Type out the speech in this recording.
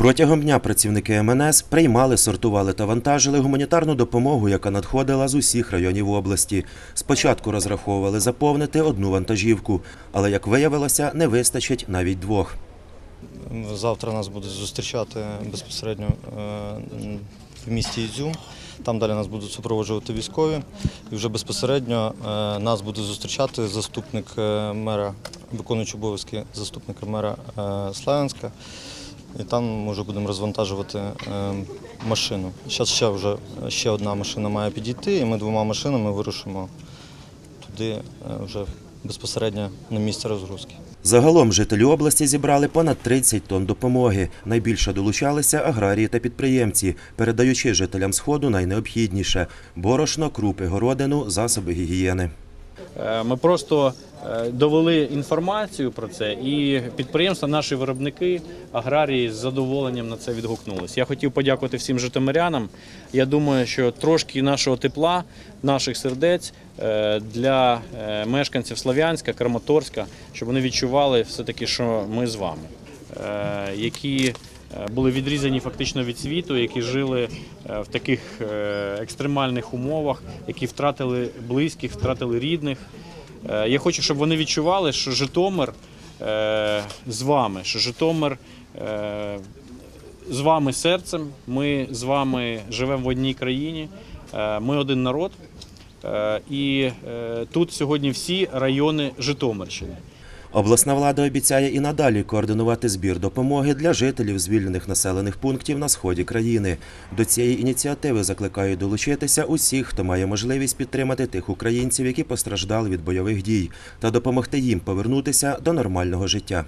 Протягом дня працівники МНС приймали, сортували та вантажили гуманітарну допомогу, яка надходила з усіх районів області. Спочатку розраховували заповнити одну вантажівку, але як виявилося, не вистачить навіть двох. Завтра нас будуть зустрічати безпосередньо е, в місті Ізюм. Там далі нас будуть супроводжувати військові. І вже безпосередньо е, нас буде зустрічати заступник е, мера, виконуючий обов'язки заступника мера е, Славянська. І там ми вже будемо розвантажувати машину. Зараз ще вже ще одна машина має підійти, і ми двома машинами вирушимо туди вже безпосередньо на місце розгрузки. Загалом жителі області зібрали понад 30 тонн допомоги. Найбільше долучалися аграрії та підприємці, передаючи жителям сходу найнеобхідніше борошно, крупи, городину, засоби гігієни. Е, Ми просто е, довели інформацію про це, і підприємства, наші виробники, аграрії з задоволенням на це відгукнулись. Я хотів подякувати всім житомирянам. Я думаю, що трошки нашого тепла, наших сердець е, для мешканців Слов'янська, Краматорська, щоб вони відчували все-таки, що ми з вами, які були відрізані фактично від світу, які жили е, в таких е, екстремальних умовах, які втратили близьких, втратили рідних. Е, Я хочу, щоб вони відчували, що Житомир е, з вами, що Житомир е, з вами серцем. Ми з вами живемо в одній країні. е, Ми один народ. Е, І е, тут сьогодні всі райони Житомирщини. Обласна влада обіцяє і надалі координувати збір допомоги для жителів звільнених населених пунктів на сході країни. До цієї ініціативи закликають долучитися усіх, хто має можливість підтримати тих українців, які постраждали від бойових дій, та допомогти їм повернутися до нормального життя.